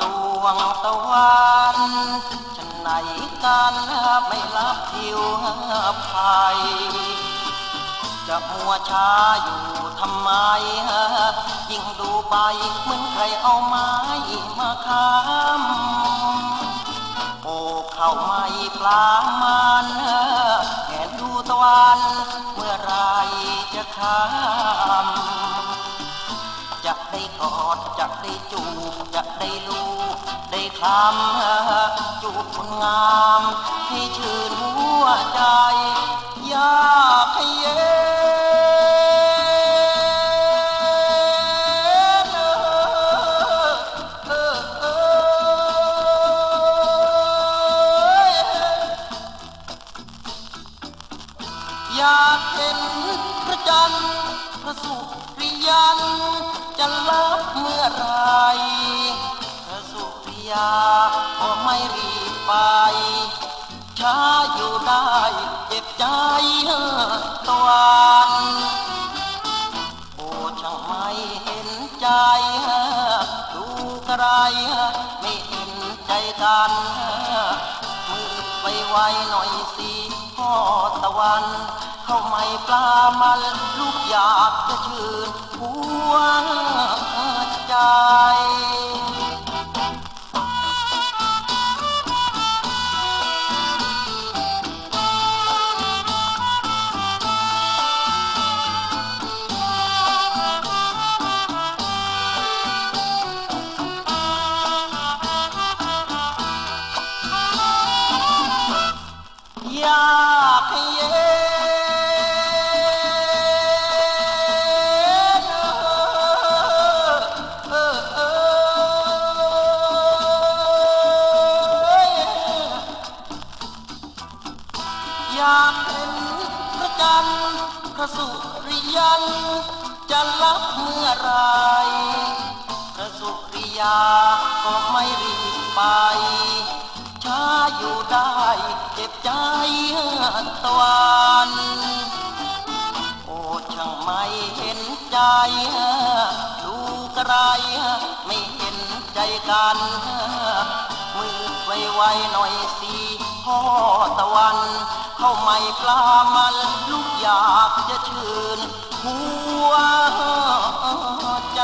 ดวงตะวันฉันไหนกันไม่รับทิวภัยจะมัวช้าอยู่ทำไม ยิ่งดูไปเหมือนใครเอาไม้มาค้ำโอ้เข้าไม่ปลามันแห่ดูตะวัน เมื่อไรจะข้าม จะได้กอดจะได้จูบจะได้ลูบได้คำจูบคนงามให้ชื่อ จะรับเมื่อไรพระสุริยาก็ไม่รีบไป ช้าอยู่ได้เจ็บใจตะวันโอ้ช่างไม่เห็นใจดูกระไรไม่เห็นใจกันมือไปไวหน่อยสิพ่อตะวัน เข้าไม่ปลามันลูกอยากจะชื่นหัวใจอยาากเห็นพระจันทร์พระสุริยัน จะรับเมื่อไรพระสุริยาก็ไม่รีบไป ช้าอยู่ได้เจ็บใจตะวันโอ้ช่างไม่เห็นใจดูกระไรไม่เห็นใจกัน มืดไวๆหน่อยสิพ่อตะวัน เข้าไม่ปลามัน ลูกอยากจะชื่นหัวใจ